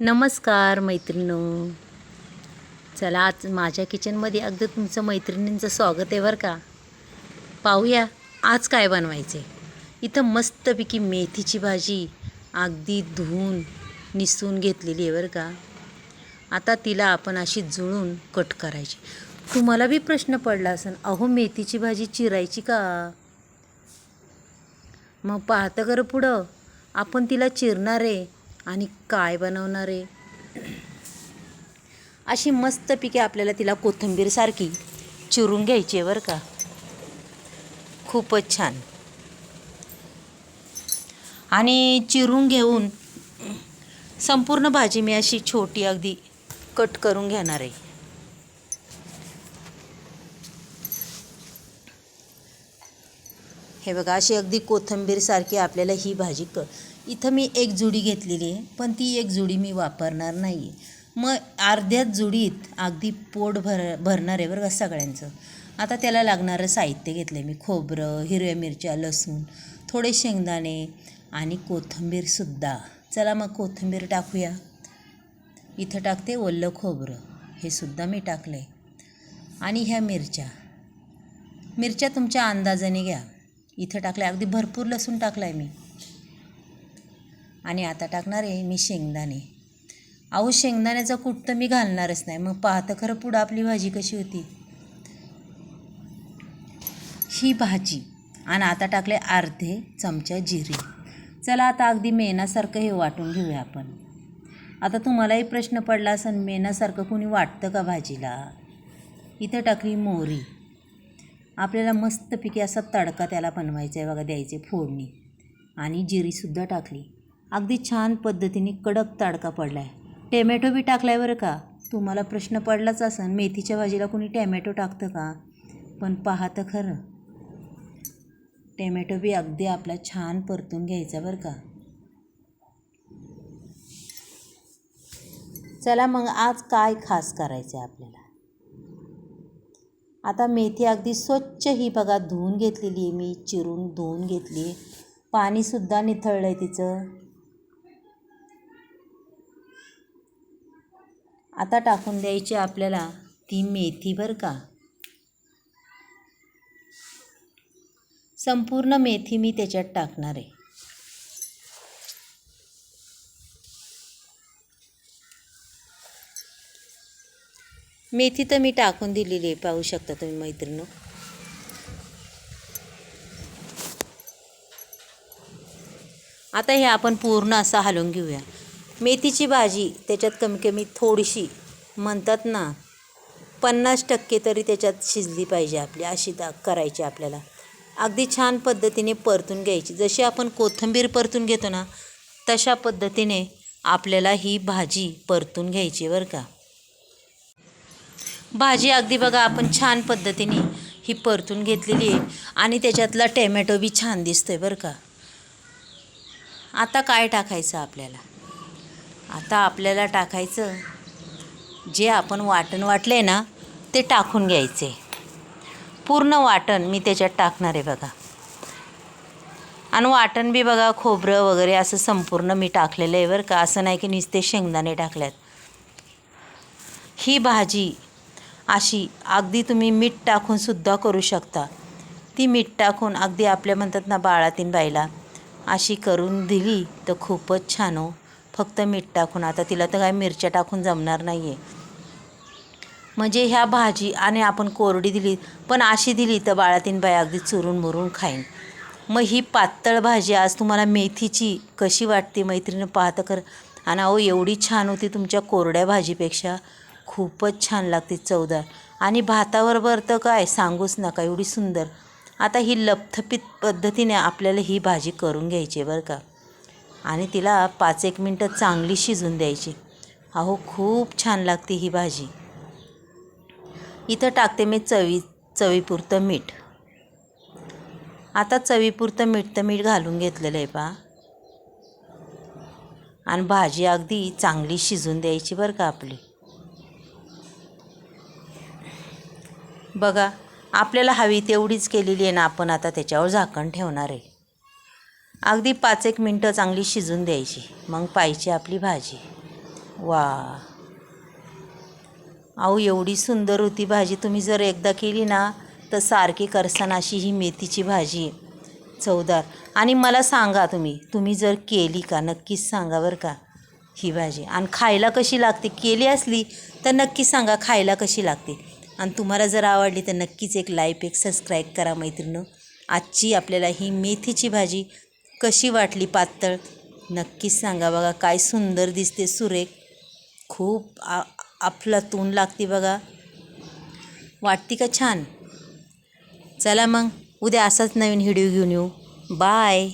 नमस्कार मैत्रिणो चला आज माझ्या किचनमध्ये अगदी तुमचं मैत्रिणींचं स्वागत आहे बरं का. पाहूया आज काय बनवायचे इथं मस्तपैकी मेथीची भाजी अगदी धुवून निसून घेतलेली आहे बरं का. आता तिला आपण अशी जुळून कट करायची. तुम्हाला बी प्रश्न पडला असेल अहो मेथीची भाजी चिरायची का? मग पाहतं खरं पुढं. आपण तिला चिरणार आहे. आणि काय बनवणार? आहे अशी मस्त पिके आपल्याला तिला कोथिंबीरसारखी चिरून घ्यायची आहे बरं का. खूपच छान. आणि चिरून घेऊन संपूर्ण भाजी मी अशी छोटी अगदी कट करून घेणार आहे. हे बघा अशी अगदी कोथिंबीरसारखी आपल्याला ही भाजी क इथं मी एक जुडी घेतलेली आहे पण ती एक जुडी मी वापरणार नाही आहे मग अर्ध्याच जुडीत अगदी पोट भर भरणार आहे बरं का सगळ्यांचं. आता त्याला लागणारं साहित्य घेतलं आहे मी खोबरं हिरव्या मिरच्या लसूण थोडे शेंगदाणे आणि कोथिंबीरसुद्धा चला मग कोथिंबीर टाकूया. इथं टाकते ओलं खोबरं हे सुद्धा मी टाकलं आहे आणि ह्या मिरच्या. मिरच्या तुमच्या अंदाजाने घ्या. इथं टाकलं अगदी भरपूर लसूण टाकला आहे मी. आणि आता टाकणार आहे मी शेंगदाणे. अहो शेंगदाण्याचा कूट तर मी घालणारच नाही. मग पाहतं खरं पुढं आपली भाजी कशी होती? ही भाजी. आणि आता टाकले अर्धे चमचा जिरे. चला आता अगदी मेणासारखं हे वाटून घेऊया आपण. आता तुम्हालाही प्रश्न पडला असेल मेणासारखं कोणी वाटतं का भाजीला? इथं टाकली मोहरी. आपल्याला मस्तपैकी असा तडका त्याला बनवायचा आहे बघा द्यायचे फोडणी. आणि जिरीसुद्धा टाकली. अगदी छान पद्धतीने कडक तडका पडला आहे टॅमॅटो बी टाकला आहे बरं का? तुम्हाला प्रश्न पडलाच असेल मेथीच्या भाजीला कोणी टॅमॅटो टाकतं का? पण पाहतं खरं. टॅमॅटो बी अगदी आपला छान परतून घ्यायचा बरं का. चला मग आज काय खास करायचं आहे आपल्याला? आता मेथी अगदी स्वच्छ ही बघा धुवून घेतलेली आहे मी चिरून धुवून घेतली आहे. पाणीसुद्धा निथळलं आहे तिचं. आता टाकून द्यायची आपल्याला ती मेथी बरं का. संपूर्ण मेथी मी त्याच्यात टाकणार आहे. मेथी तर मी टाकून दिलेली आहे पाहू शकता तुम्ही मैत्रिणी. आता हे आपण पूर्ण असं हलवून घेऊया. मेथीची भाजी त्याच्यात कमी कमी थोडीशी म्हणतात ना पन्नास टक्के तरी त्याच्यात शिजली पाहिजे आपली अशी दा करायची आपल्याला. अगदी छान पद्धतीने परतून घ्यायची. जशी आपण कोथिंबीर परतून घेतो ना तशा पद्धतीने आपल्याला ही भाजी परतून घ्यायची बरं का. भाजी अगदी बघा आपण छान पद्धतीने ही परतून घेतलेली आहे आणि त्याच्यातला टॅमॅटो बी छान दिसतोय बरं का. आता काय टाकायचं आपल्याला? आता आपल्याला टाकायचं. जे आपण वाटण वाटलं आहे ना ते टाकून घ्यायचे. पूर्ण वाटण मी त्याच्यात टाकणार आहे बघा. आणि वाटण बी बघा खोबरं वगैरे असं संपूर्ण मी टाकलेलं आहे बरं का. असं नाही की नुसते शेंगदाणे टाकल्यात. ही भाजी अशी अगदी तुम्ही मीठ टाकूनसुद्धा करू शकता. ती मीठ टाकून अगदी आपल्या म्हणतात ना बाळातीन बाईला अशी करून दिली तर खूपच छान हो. फक्त मीठ टाकून. आता तिला तर काय मिरच्या टाकून जमणार नाही आहे म्हणजे ह्या भाजी आणि आपण कोरडी दिली पण अशी दिली तर बाळातीन बाई अगदी चुरून मुरून खाईन. मग ही पातळ भाजी आज तुम्हाला मेथीची कशी वाटते मैत्रिणी पाहतं कर. आणि अहो एवढी छान होती तुमच्या कोरड्या भाजीपेक्षा. खूपच छान लागते चवदार. आणि भाताबरोबर तर काय सांगूच नका एवढी सुंदर. आता ही लपथपीत पद्धतीने आपल्याला ही भाजी करून घ्यायची आहे बरं का. आणि तिला पाच एक मिनटं चांगली शिजून द्यायची. अहो खूप छान लागते ही भाजी. इथं टाकते मी चवी चवीपुरतं मीठ. आता चवीपुरतं मीठ तर मीठ घालून घेतलेलं आहे पा आणि भाजी अगदी चांगली शिजून द्यायची बरं का आपली. बघा आपल्याला हवी तेवढीच केलेली आहे ना आपण आता त्याच्यावर झाकण ठेवणार आहे. अगदी पाच एक मिनटं चांगली शिजून द्यायची. मग पाहिजे आपली भाजी. वा. अहो एवढी सुंदर होती भाजी. तुम्ही जर एकदा केली ना तर सारखी करसन अशी ही मेथीची भाजी. आहे चवदार. आणि मला सांगा तुम्ही तुम्ही जर केली का नक्कीच सांगा बरं का ही भाजी. आणि खायला कशी लागते? केली असली तर नक्कीच सांगा खायला कशी लागते. आणि तुम्हाला जर आवडली तर नक्कीच एक लाईक एक सबस्क्राईब करा मैत्रिणी आजची आपल्याला ही मेथीची भाजी कशी वाटली पातळ? नक्कीच सांगा बघा काय सुंदर दिसते सुरेख. खूप आ अफलातून लागते बघा. वाटते का छान? चला मग उद्या असाच नवीन व्हिडिओ घेऊन येऊ. बाय.